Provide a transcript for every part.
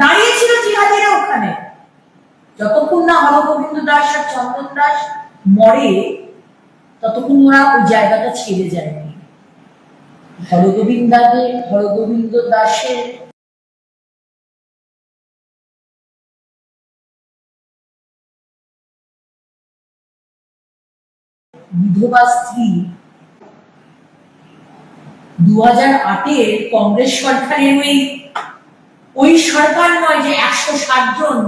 দাঁড়িয়েছিল জিহাদিরা ওখানে। যতক্ষণ না হরগোবিন্দ দাস আর চন্দন দাস মরে, ততক্ষণ ওরা ওই জায়গাটা ছেড়ে যায়নি। হরগোবিন্দাদের হরগোবিন্দ দাসের বিধবা স্ত্রী। দু হাজার আটের কংগ্রেস সরকারের ওই ওই সরকার নয় যে একশো ষাট জন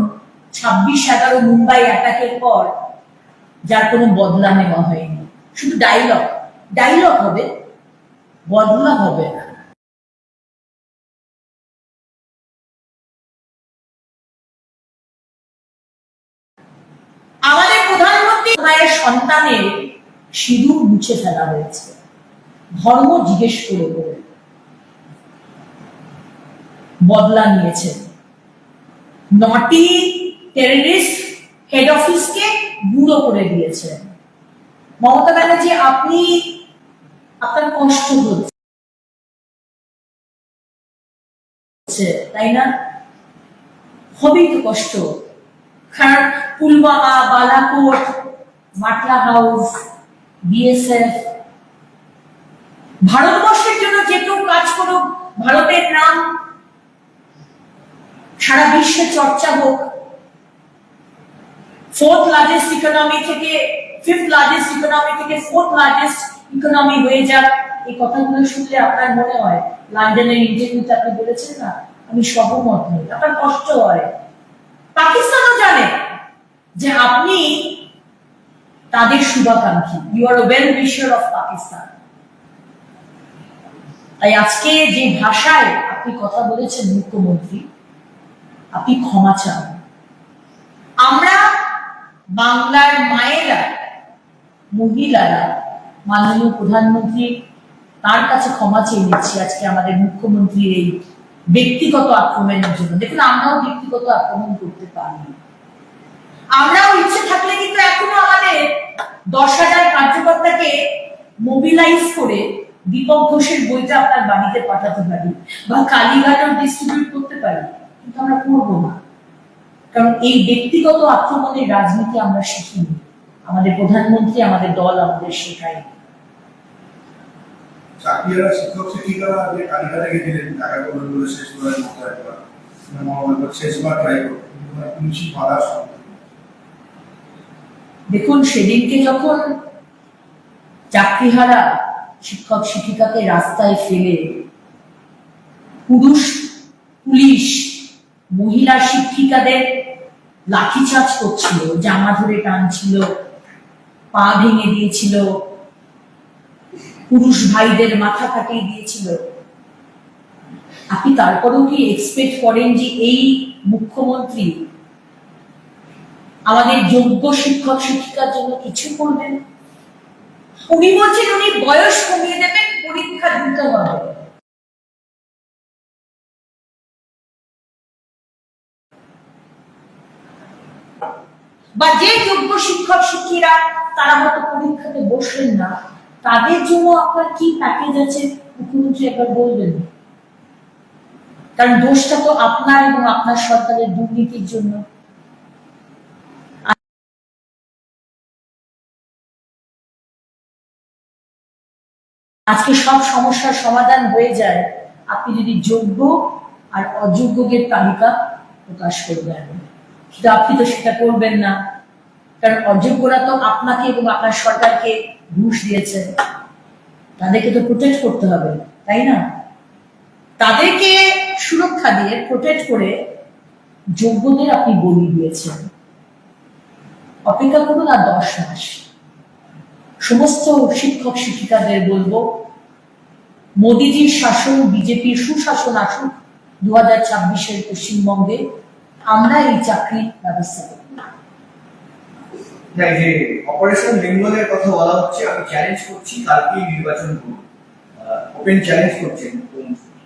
ছাব্বিশ এগারো মুম্বাই অ্যাটাকের পর যার কোনো বদলা নেওয়া হয়নি। শুধু ডাইলগ ডাইলগ হবে, বদলা হবে না। আমাদের প্রধানমন্ত্রী মায়ের সন্তানের সিঁদুর মুছে ফেলা হয়েছে। ধর্ম জিজ্ঞেস করে করে বদলা নিয়েছেন নটি টেররিস্ট হেড অফিসকে বুড়ো করে দিয়েছেন মমতা ব্যানার্জি, আপনি আপনার কষ্ট হচ্ছে, তাই না? হবেই তো কষ্ট? কারণ পুলওয়ামা, বালাকোট, মাটলা হাউস, বিএসএফ। ভারতবর্ষের জন্য যে কেউ কাজ করুক, ভারতের নাম সারা বিশ্বে চর্চা হোক। ফোর্থ লার্জেস্ট ইকোনমি থেকে ফিফথ লার্জেস্ট ইকোনমি থেকে ফোর্থ লার্জেস্ট ইকোনমি হয়ে যাক। এই কথাগুলো শুনলে আপনার মনে হয়, লন্ডনের ইন্টারভিউতে আপনি বলেছেন না? আমি সহমত নই। আপনার কষ্ট হয়। পাকিস্তানও জানে যে আপনি তাদের শুভাকাঙ্ক্ষী। You are well wisher of Pakistan তাই আজকে যে ভাষায় আপনি কথা বলেছেন মুখ্যমন্ত্রী আপনি ক্ষমা চান। আমরা বাংলার মায়েরা, মহিলারা, মাননীয় প্রধানমন্ত্রী, তার কাছে ক্ষমা চেয়ে নিচ্ছি আজকে আমাদের মুখ্যমন্ত্রীর এই ব্যক্তিগত আক্রমণের জন্য। দেখুন, আমরাও ব্যক্তিগত আক্রমণ করতে পারি। আমরাও ইচ্ছে থাকলে কিন্তু এখনও আমাদের দশ হাজার কার্যকর্তাকে মোবিলাইজ করে দীপক ঘোষের বইটা আপনার বাড়িতে পাঠাতে পারি বা কালীঘাটও ডিস্ট্রিবিউট করতে পারি। কিন্তু আমরা করব না। কারণ এই ব্যক্তিগত আক্রমণের রাজনীতি আমরা শিখিনি। আমাদের প্রধানমন্ত্রী আমাদের দল আমাদের শেখায়। চাকরিরা শিক্ষক শিক্ষিকারা যে কালীঘাটে গেছিলেন টাকা করবেন বলে শেষবারের মতো একবার শেষবার ট্রাই করবেন পুলিশি বাধার সম্মুখীন দেখুন সেদিনকে যখন চাকরিহারা শিক্ষক শিক্ষিকাকে রাস্তায় ফেলে পুরুষ মহিলা শিক্ষিকাদের লাঠিচার্জ করছিল, জামা ধরে টানছিল, পা ভেঙে দিয়েছিল, পুরুষ ভাইদের মাথা কাটিয়ে দিয়েছিল। আপনি তারপরেও কি এক্সপেক্ট করেন যে এই মুখ্যমন্ত্রী আমাদের যোগ্য শিক্ষক শিক্ষিকার জন্য কিছু করবেন? উনি বলছেন উনি বয়স কমিয়ে দেবেন, পরীক্ষা দিতে হবে বা যে যোগ্য শিক্ষক শিক্ষিরা তারা হয়তো পরীক্ষাতে বসলেন না। তাদের জন্য আপনার কি প্যাকেজ আছে? মুখ্যমন্ত্রী একবার বলবেন। কারণ দোষটা তো আপনার এবং আপনার সরকারের দুর্নীতির জন্য। আজকে সব সমস্যার সমাধান হয়ে যায়। আপনি যদি যোগ্য আর অযোগ্যদের তালিকা প্রকাশ করবেন। কিন্তু আপনি তো সেটা করবেন না। কারণ অযোগ্যরা তো আপনাকে এবং আপনার সরকারকে ঘুষ দিয়েছে। তাদেরকে তো প্রোটেক্ট করতে হবে, তাই না? তাদেরকে সুরক্ষা দিয়ে প্রোটেক্ট করে যোগ্যদের আপনি বলি দিয়েছেন। অপেক্ষা করুন আর দশ মাস। সমস্ত শিক্ষক শিক্ষিকাদের বলব, মোদিজির শাসন, বিজেপির সুশাসন আসুক, দু হাজার ছাব্বিশের পশ্চিমবঙ্গে আমরা এই চাকরির ব্যবস্থা করব যে অপারেশন বেঙ্গলের কথা বলা হচ্ছে, আমি চ্যালেঞ্জ করছি, কালকেই নির্বাচন করুন ওপেন চ্যালেঞ্জ করছেন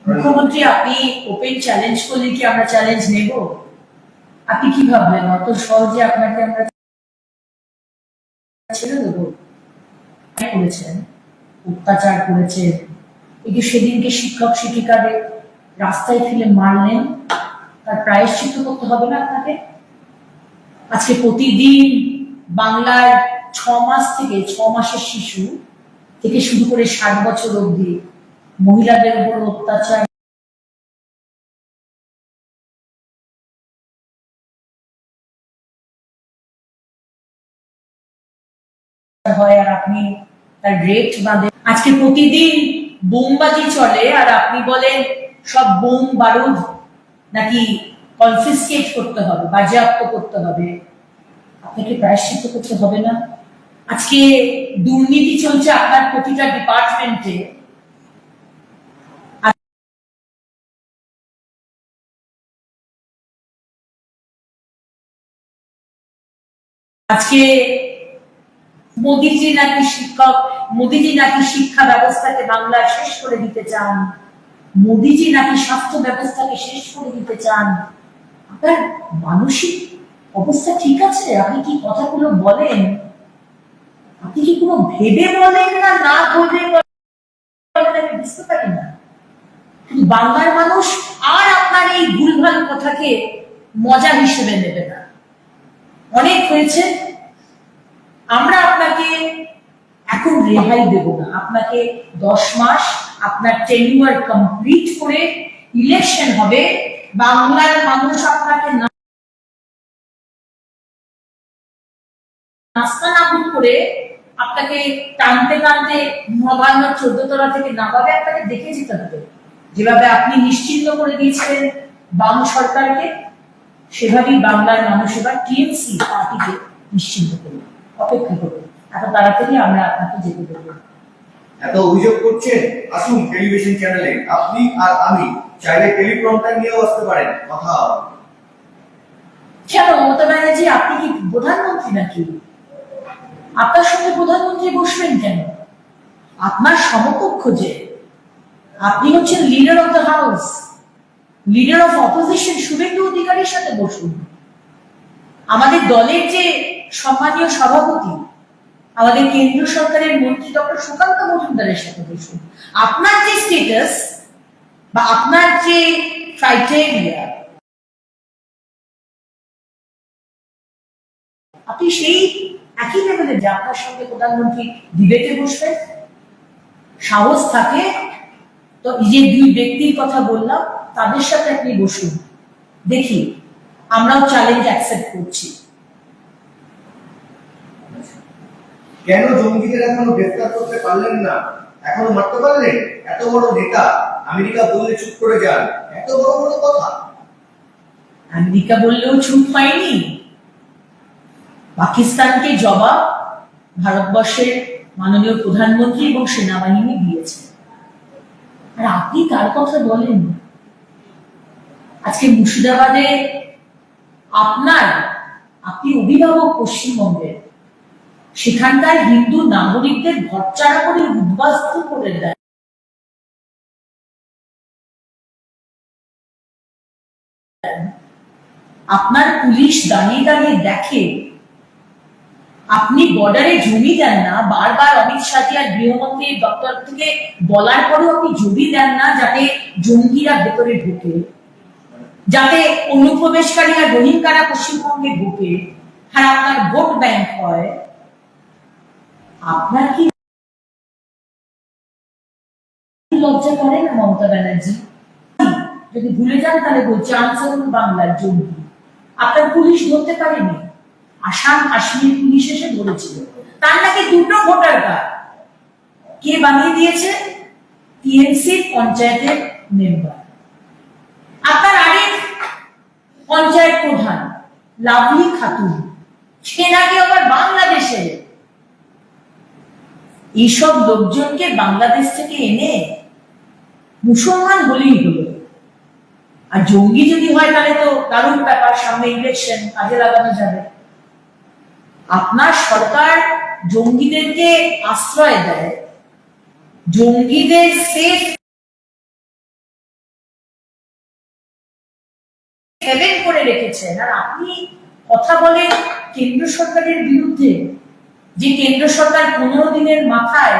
মুখ্যমন্ত্রী। আপনি ওপেন চ্যালেঞ্জ করলে কি আমরা চ্যালেঞ্জ নেব? আপনি কি ভাবলেন? অত সহজে আপনাকে আমরা ছেড়ে দেবো? করেছেন? অত্যাচার করেছেন? যে সেদিনকে শিক্ষক শিক্ষিকাদের রাস্তায় ফেলে মারলেন, তার প্রায়শ্চিত্ত করতে হবে না আপনাকে? আজকে প্রতিদিন বাংলার ছ মাস থেকে ছ মাসের শিশু থেকে শুরু করে ষাট বছর অবধি মহিলাদের উপর অত্যাচার। হয় আর আপনি তার রেট বাঁধে আজকে প্রতিদিন বোমবাজি চলে আর আপনি বলেন সব বোম বারুদ নাকি কনফিসকেট করতে হবে, বাজেয়াপ্ত করতে হবে। আপনাকে প্রায়শ্চিত্ত করতে হবে না। আজকে দুর্নীতি চলছে আপনার প্রতিটা ডিপার্টমেন্টে আজকে মোদিজি নাকি শিক্ষক, মোদিজি নাকি শিক্ষা ব্যবস্থাকে বাংলায় শেষ করে দিতে চান? মোদিজি নাকি স্বাস্থ্য ব্যবস্থাকে শেষ করে দিতে চান? আপনার মানসিক অবস্থা ঠিক আছে? আপনি কি কথাগুলো বলেন? আপনি কি কোনো ভেবে বলেন না না ভেবে বলেন? আমি বুঝতে পারি না। কিন্তু বাংলার মানুষ, আর আপনার এই ভুলভাল কথাকে মজা হিসেবে নেবে না। অনেক হয়েছে। আমরা আপনাকে এখন রেহাই দেব না। আপনাকে দশ মাস, আপনার টেনিউয়ার কমপ্লিট করে ইলেকশন হবে। বাংলার মানুষ আপনাকে নাস্তা নাবুদ করে আপনাকে টানতে টানতে নবান্ন চোদ্দ তলা থেকে নামাবে আপনাকে দেখে যেতে হবে। যেভাবে আপনি নিশ্চিন্ত করে দিয়েছিলেন বাম সরকারকে সেভাবেই বাংলার মানুষ এবার টিএমসি পার্টিকে নিশ্চিন্ত করবে অপেক্ষা করবে এত তাড়াতাড়ি আমরা আপনাকে যেতে দেবো। এত অভিযোগ করছেন? আসুন টেলিভিশন চ্যানেলে। আপনি আর আমি চাইলে টেলিপ্রম্পটার নিয়েও আসতে পারেন। কথা কেন মমতা ব্যানার্জি আপনি কি প্রধানমন্ত্রী নাকি? আপনার সঙ্গে প্রধানমন্ত্রী বসবেন কেন? আপনার সমকক্ষ যে। আপনি হচ্ছেন leader of the house leader of opposition Suvendu অধিকারীর সাথে বসুন। আমাদের দলের যে সম্মানীয় সভাপতি, আমাদের কেন্দ্রীয় সরকারের মন্ত্রী ডক্টর সুকান্ত মজুমদারের সাথে বসুন। আপনার যে স্টেটাস বা আপনার যে ক্রাইটেরিয়া আপনি সেই একই লেভেলে যে আপনার সঙ্গে প্রধানমন্ত্রী ডিবেটে বসবেন। সাহস থাকে। তো এই যে দুই ব্যক্তির কথা বললাম তাদের সাথে আপনি বসুন। দেখি আমরাও চ্যালেঞ্জ অ্যাকসেপ্ট করছি। কেন জঙ্গিদের এখনও গ্রেফতার করতে পারলেন না? এখনও মারতে পারলেন? এত বড় নেতা আমেরিকা বললে চুপ করে যান। এত বড় বড় কথা? আমেরিকা বললেও চুপ হয়নি। পাকিস্তানকে জবাব ভারতবর্ষের মাননীয় প্রধানমন্ত্রী এবং সেনাবাহিনী দিয়েছে। আর আপনি কার কথা বলেন? আজকে মুর্শিদাবাদে আপনার, আপনি অভিভাবক পশ্চিমবঙ্গের সেখানকার হিন্দু নাগরিকদের ঘরচারা করে উদ্বাস্ত করে দেয় আপনার পুলিশ দাঁড়িয়ে দাঁড়িয়ে দেখে আপনি বর্ডারে জমি দেন না, বারবার অমিত শাহজি আর গৃহমন্ত্রীর দপ্তর থেকে বলার পরেও আপনি জমি দেন না যাতে জঙ্গিরা ভেতরে ঢোকে, যাতে অনুপ্রবেশকারী আর রোহিঙ্গারা পশ্চিমবঙ্গে ঢোকে, আর আপনার ভোট ব্যাংক হয়, আপনার কি লজ্জা করে না মমতা ব্যানার্জি? যদি ভুলে যান তাহলে বলছি আনসারুল বাংলার জঙ্গি। আপনার পুলিশ ধরতে পারেনি? আসাম, কাশ্মীর পুলিশ এসে ধরেছিল। তার নাকি দুটো ভোটার কার্ড। কে বানিয়ে দিয়েছে? টিএমসি পঞ্চায়েতের মেম্বার আপনার আরেক পঞ্চায়েত প্রধান, লাভলি খাতুন। সে নাকি আবার বাংলাদেশে। এইসব লোকজনকে বাংলাদেশ থেকে এনে মুসলমান হলেই হলো। আর জঙ্গি যদি হয় তাহলে তো দারুণ ব্যাপার, সামনে ইলেকশন কাজে লাগানো যাবে। আপনার সরকার জঙ্গিদেরকে আশ্রয় দেয়। জঙ্গিদের সেফ হেভেন করে রেখেছেন। আর আপনি কথা বলেন কেন্দ্র সরকারের বিরুদ্ধে, যে কেন্দ্র সরকার পনেরো দিনের মাথায়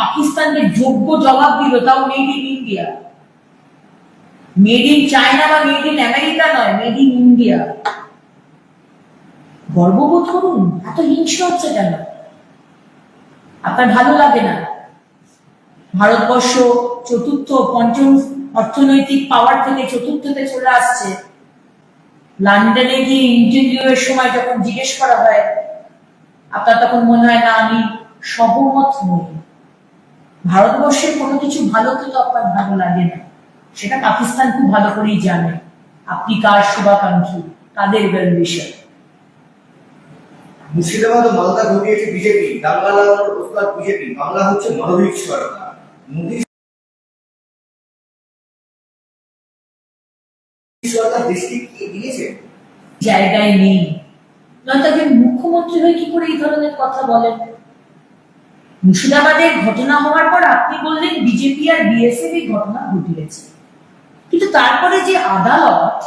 পাকিস্তানকে যোগ্য জবাব দিল, তাও made in India made in China বা মেড ইন আমেরিকা নয় মেড ইন ইন্ডিয়া গর্ববোধ করুন? এত হিংসা হচ্ছে কেন? আপনার ভালো লাগে না? ভারতবর্ষ চতুর্থ, পঞ্চম অর্থনৈতিক পাওয়ার থেকে চতুর্থতে চলে আসছে। লন্ডনে গিয়ে ইন্টারভিউ এর সময় যখন জিজ্ঞেস করা হয়, আপনার তখন মনে হয় না আমি সহমত নই। ভারতবর্ষের কোনো কিছু ভালো কিন্তু আপনার ভালো লাগে না। সেটা পাকিস্তান খুব ভালো করেই জানে। আপনি কার শুভাকাঙ্ক্ষী? কাদের ওয়েলবিশার মুর্শিদাবাদ ও মালদা ঘটিয়েছে বিজেপি দাঙ্গা লাগানোর প্রস্তাব বিজেপি। বাংলা হচ্ছে মানবিক সরকার। মোদী সরকার দেশকে কি দিয়েছে? জায়গায় নেই। নয়তো একজন মুখ্যমন্ত্রী হয়ে কি করে এই ধরনের কথা বলেন? মুর্শিদাবাদের ঘটনা হওয়ার পর আপনি বললেন বিজেপি আর বিএসএফ এই ঘটনা ঘটিয়েছে। কিন্তু তারপরে যে আদালত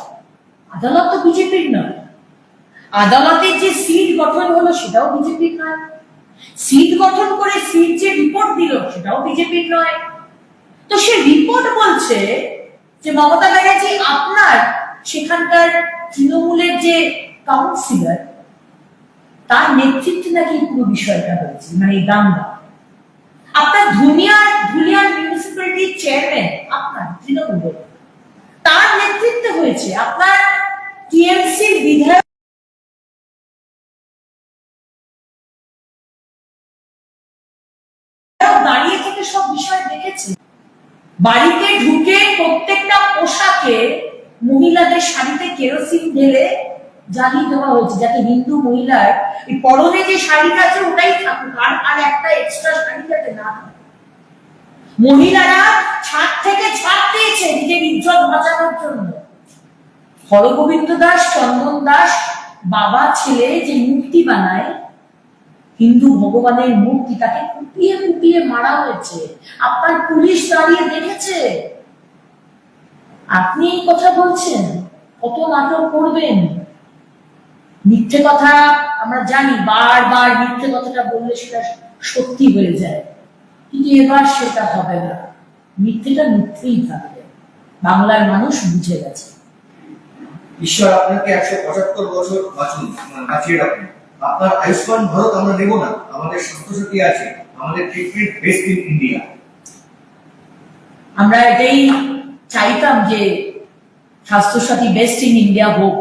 আদালত তো বিজেপির নয় আদালতের যে সিট গঠন হলো, সেটাও বিজেপির নয় সিট গঠন করে সিট যে রিপোর্ট দিল, সেটাও বিজেপির নয় তো সে রিপোর্ট বলছে যে মমতা ব্যানার্জি আপনার সেখানকার তৃণমূলের যে কাউন্সিলর তার নেতৃত্বে নাকি পুরো বিষয়টা হয়েছে মানে এই দাঙ্গা। আপনার ধুলিয়ার ধুলিয়ার মিউনিসিপ্যালিটির চেয়ারম্যান আপনার তৃণমূলের তার নেতৃত্বে হয়েছে আপনার টিএমসির বিধায়ক দাঁড়িয়ে থেকে সব বিষয় দেখেছে। বাড়িতে ঢুকে প্রত্যেকটা পোশাকে মহিলাদের শাড়িতে কেরোসিন ঢেলে জ্বালিয়ে দেওয়া হয়েছে, যাতে হিন্দু মহিলার পরনে যে শাড়িটা আছে ওটাই থাকুক, আর আর একটা এক্সট্রা শাড়ি যাতে না মহিলারা ছাদ থেকে ছাদ পেয়েছে নিজের ইজ্জত বাঁচানোর জন্য। হরগোবিন্দ দাস, চন্দন দাস, বাবা, ছেলে যে মূর্তি বানায় হিন্দু ভগবানের মূর্তি তাকে কুপিয়ে কুপিয়ে মারা হয়েছে। আপনার পুলিশ দাঁড়িয়ে দেখেছে। আপনি এই কথা বলছেন, কত নাটক করবেন? মিথ্যে কথা আমরা জানি, বারবার মিথ্যে কথাটা বললে সেটা সত্যি হয়ে যায়। কিন্তু এবার সেটা হবে না। মিথ্যেটা মিথ্যেই থাকবে। বাংলার মানুষ বুঝে গেছে। ঈশ্বর আপনাকে একশো পঁচাত্তর বছর বাঁচুন মানে বাঁচিয়ে রাখুন। আপনার আয়ুষ্মান ভারত আমরা নেব না। আমাদের স্বাস্থ্যসাথী আছে। আমাদের ট্রিটমেন্ট বেস্ট ইন ইন্ডিয়া আমরা এটাই চাইতাম যে স্বাস্থ্যসাথী বেস্ট ইন ইন্ডিয়া হোক।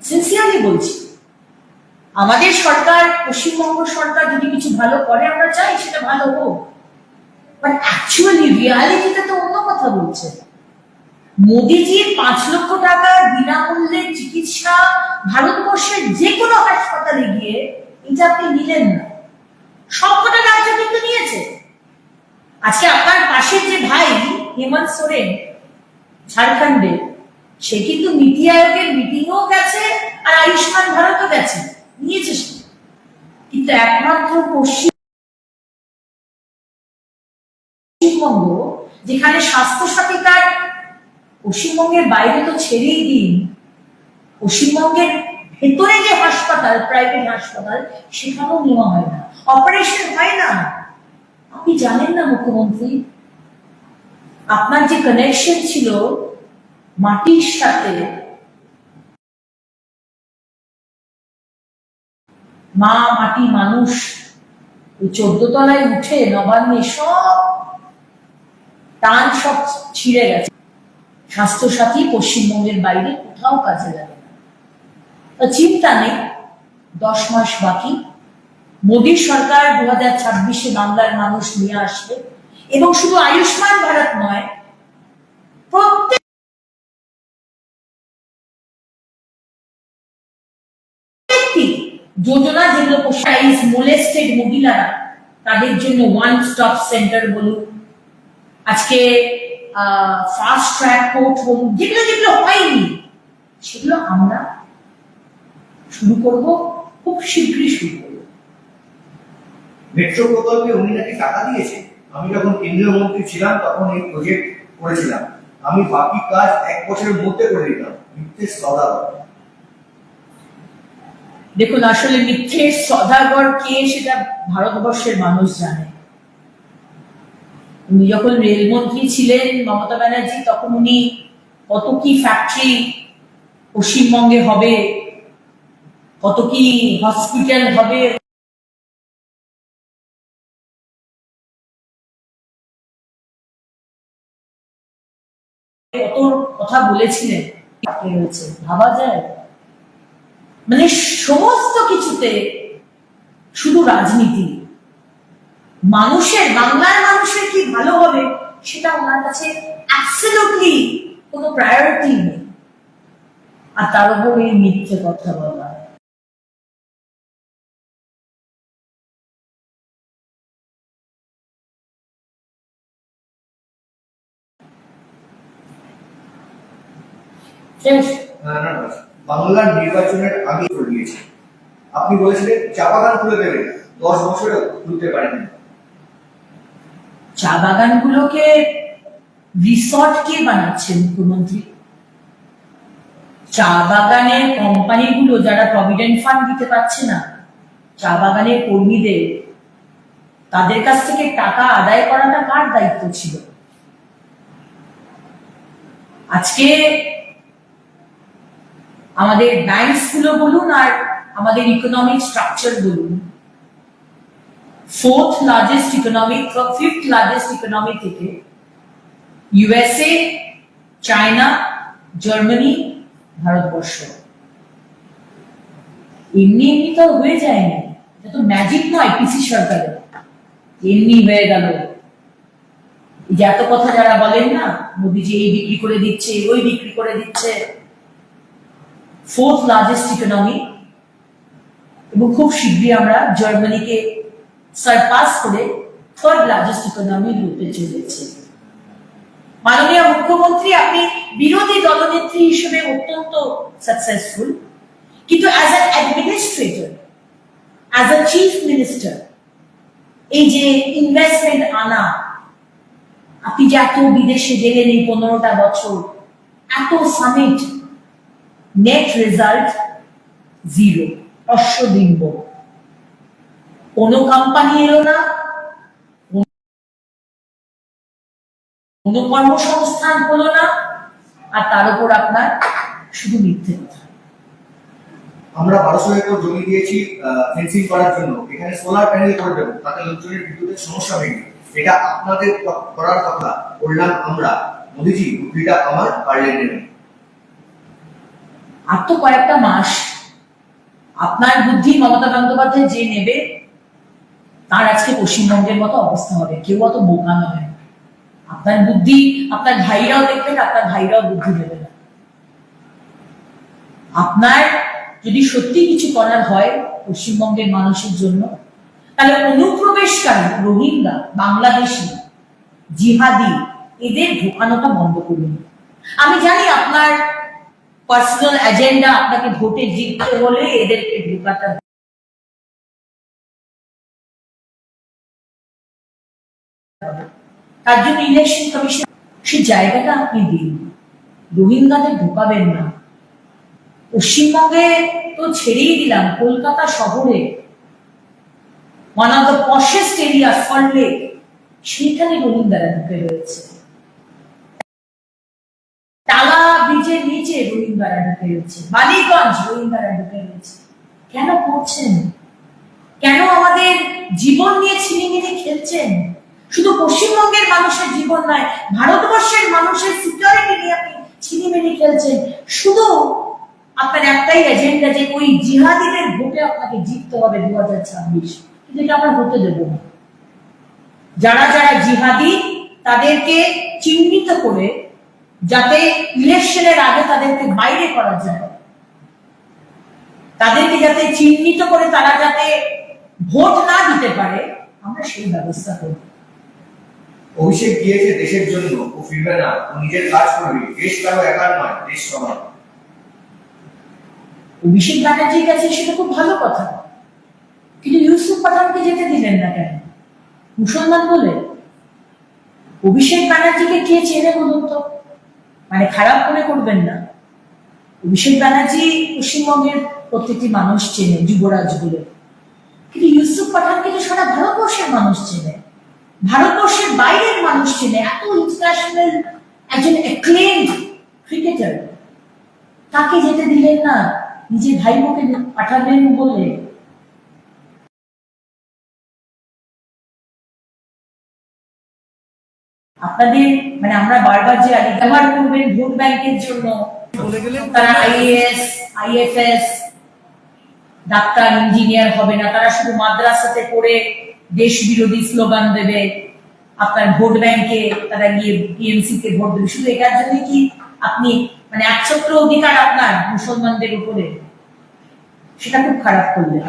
সিনসিয়ারলি বলছি। আমাদের সরকার, পশ্চিমবঙ্গ সরকার যদি কিছু ভালো করে, আমরা চাই সেটা ভালো হোক। বাট অ্যাকচুয়ালি রিয়ালিটিতে তো অন্য কথা বলছে। মোদিজির পাঁচ লক্ষ টাকার বিনামূল্যে চিকিৎসা ভারতবর্ষের যে কোনো হাসপাতালে গিয়ে এটা আপনি নিলেন না। সবকটা রাজ্য কিন্তু নিয়েছে। আজকে আপনার পাশের যে ভাই, হেমন্ত সোরেন, ঝাড়খণ্ডে, সে কিন্তু নীতি আয়োগের মিটিংও গেছে আর আয়ুষ্মান ভারতও গেছে। নিয়েছে সে। কিন্তু একমাত্র পশ্চিম পশ্চিমবঙ্গ, যেখানে স্বাস্থ্য সাথী তার পশ্চিমবঙ্গের বাইরে তো ছেড়েই দিন। পশ্চিমবঙ্গের ভেতরে যে হাসপাতাল প্রাইভেট হাসপাতাল, সেখানেও নেওয়া হয় না। অপারেশন হয় না। আপনি জানেন না, মুখ্যমন্ত্রী? আপনার যে কানেকশন ছিল মাটির সাথে, মা মাটি মানুষ, ওই চোদ্দ তলায় উঠে নবান্নে সব টান সব ছিঁড়ে গেছে। স্বাস্থ্যসাথী পশ্চিমবঙ্গের বাইরে কোথাও কাজে লাগে না। চিন্তা নেই, দশ মাস বাকি। মোদী সরকার দু হাজার ছাব্বিশে বাংলার মানুষ নিয়ে আসবে এবং শুধু আয়ুষ্মান ভারত নয়, প্রত্যেক যোজনা যেগুলো সাইজ মোলেস্টেড মহিলারা তাদের জন্য ওয়ান স্টপ সেন্টার বলুন। আজকে ফাস্ট ট্র্যাক কোর্ট বলুন যেগুলো যেগুলো হয়নি সেগুলো আমরা শুরু করব খুব শীঘ্রই শুরু করব। মেট্রো প্রকল্পে উনি নাকি টাকা দিয়েছে আমি যখন কেন্দ্রীয় মন্ত্রী ছিলাম তখন এই প্রজেক্ট করেছিলাম। আমি বাকি কাজ এক বছরের মধ্যে করে দিতাম মিথ্যে সদা দেখুন আসলে মিথ্যের সদাগর কে সেটা ভারতবর্ষের মানুষ জানে। উনি যখন রেলমন্ত্রী ছিলেন, মমতা ব্যানার্জি, তখন উনি কত কি ফ্যাক্টরি পশ্চিমবঙ্গে হবে, কত কি হসপিটাল হবে। কত কথা বলেছিলেন। ভাবা যায়? মানে সমস্ত কিছুতে শুধু রাজনীতি। মানুষের বাংলার মানুষের কি ভালো হবে সেটা ওনার কাছে অ্যাবসলিউটলি কোনো প্রায়োরিটি নেই। আর তার উপর এই মিথ্যে কথা বলা। না, না, না। বাংলার নির্বাচনের আগে দিয়েছে। আপনি বলেছিলেন চা বাগান খুলে দেবেন দশ বছরে খুলতে পারেন চা বাগানগুলোকে রিসর্ট কে বানাচ্ছে মুখ্যমন্ত্রী? চা বাগানের কোম্পানিগুলো যারা প্রভিডেন্ট ফান্ড দিতে পারছে না, চা বাগানের কর্মীদের, তাদের কাছ থেকে টাকা আদায় করাটা কার দায়িত্ব ছিল? আজকে আমাদের ব্যাংকসগুলো বলুন আর আমাদের ইকোনমিক স্ট্রাকচার বলুন। Fourth largest economy fifth largest economy থেকে ইউএসএ চায়না জার্মানি ভারতবর্ষ। এমনি এমনি তো হয়ে যায়নি। এটা তো ম্যাজিক নয় পিসি সরকারের। এমনি হয়ে গেল। যে এত কথা যারা বলেন না, মোদিজি এই বিক্রি করে দিচ্ছে, ওই বিক্রি করে দিচ্ছে। ফোর্থ লার্জেস্ট ইকোনমি এবং খুব শীঘ্রই আমরা জার্মানিকে সারপাস করে থার্ড লার্জেস্ট ইকোনমি হতে চলেছে। মাননীয় মুখ্যমন্ত্রী, আপনি বিরোধী দলনেত্রী হিসেবে অত্যন্ত সাকসেসফুল কিন্তু as an administrator as a chief minister এই যে ইনভেস্টমেন্ট আনা, আপনি যে এত বিদেশে গেলেন এই পনেরোটা বছর, এত সামিট নেট রেজাল্ট জিরো অশ্বডিম্ব কোনো কোম্পানি এলো না কোনো কর্মসংস্থান হলো না আর তার উপর আপনার শুধু মিথ্যে কথা। আমরা বারোশো একর জমি দিয়েছি ফেন্সিং করার জন্য। এখানে সোলার প্যানেল করে দেবো তাতে লোকজনের বিদ্যুতের সমস্যা হবে না। এটা আপনাদের করার কথা বললাম আমরা। মোদিজি বুদ্ধিটা আমার পারলেন নেবেন আর তো কয়েকটা মাস আপনার বুদ্ধি মমতা বন্দ্যোপাধ্যায় যে নেবে তার আজকে পশ্চিমবঙ্গের মতো অবস্থা হবে। কেউ অত বোকা নয় আপনার বুদ্ধি, আপনার ভাইরাও দেখবেন আপনার ভাইরাও বুদ্ধি দেবে না। আপনার যদি সত্যি কিছু করার হয় পশ্চিমবঙ্গের মানুষের জন্য, তাহলে অনুপ্রবেশকারী, রোহিঙ্গা, বাংলাদেশি, জিহাদি, এদের ঢোকানোটা বন্ধ করুন। আমি জানি আপনার পার্সোনাল এজেন্ডা আপনাকে ভোটে জিততে হলে এদেরকে ঢোকাতে তার জন্য ইলেকশন কমিশন জায়গাটা আপনি দিন। রোহিঙ্গাদের ঢোকাবেন না। পশ্চিমবঙ্গে তো ছেড়েই দিলাম, কলকাতা শহরে। One of the poshest area ফললে সেখানে রোহিঙ্গারা ঢুকে রয়েছে। টালা ব্রিজের নিচে রোহিঙ্গারা ঢুকে রয়েছে। বালিগঞ্জ রোহিঙ্গারা ঢুকে রয়েছে। কেন করছেন কেন আমাদের জীবন নিয়ে ছিনিমিনি খেলছেন? শুধু পশ্চিমবঙ্গের মানুষের জীবন নয়, ভারতবর্ষের মানুষের সিকিউরিটি নিয়ে আপনি ছিনিমিনি খেলছেন। শুধু আপনার একটাই এজেন্ডা যে ওই জিহাদিদের ভোটে আপনাকে জিততে হবে দু হাজার ছাব্বিশ। কিন্তু এটা আমরা হতে দেবো না। যারা যারা জিহাদি, তাদেরকে চিহ্নিত করে যাতে ইলেকশনের আগে তাদেরকে বাইরে করা যায়। তাদেরকে যাতে চিহ্নিত করে তারা যাতে ভোট না দিতে পারে, আমরা সেই ব্যবস্থা করব। অভিষেক গিয়েছে দেশের জন্য ও ফিরবে না। ও নিজের কাজ করবে। দেশ কারও একার নয়, দেশ সবার অভিষেক ব্যানার্জির কাছে সেটা খুব ভালো কথা। কিন্তু ইউসুফ পাঠানকে যেতে দিলেন না কেন? মুসলমান বলে, অভিষেক ব্যানার্জিকে কে চেনে বলুন তো? মানে খারাপ করে করবেন না। অভিষেক ব্যানার্জি পশ্চিমবঙ্গের প্রত্যেকটি মানুষ চেনে, যুবরাজ বলে। কিন্তু ইউসুফ পাঠানকে তো সারা ভারতবর্ষের মানুষ চেনে। ভারতবর্ষের বাইরের মানুষ ছিলেন এত ইন্টারন্যাশনাল একজন অ্যাক্লেমড ক্রিকেটার তাকে যেতে দিলেন না নিজের ভাই বোকে পাঠাবেন বলে। আপনাদের মানে আমরা বারবার যে ব্যবহার করবেন ভোট ব্যাংকের জন্য তারা আইএএস আইএফএস ডাক্তার ইঞ্জিনিয়ার হবে না তারা শুধু মাদ্রাসাতে পড়ে দেশ বিরোধী স্লোগান দেবে, আপনার ভোট ব্যাংকে তারা গিয়ে টিএমসি কে ভোট দেবে। শুধু এটার জন্য কি আপনি মানে একছত্র অধিকার আপনার মুসলমানদের উপরে? সেটা খুব খারাপ করলেন।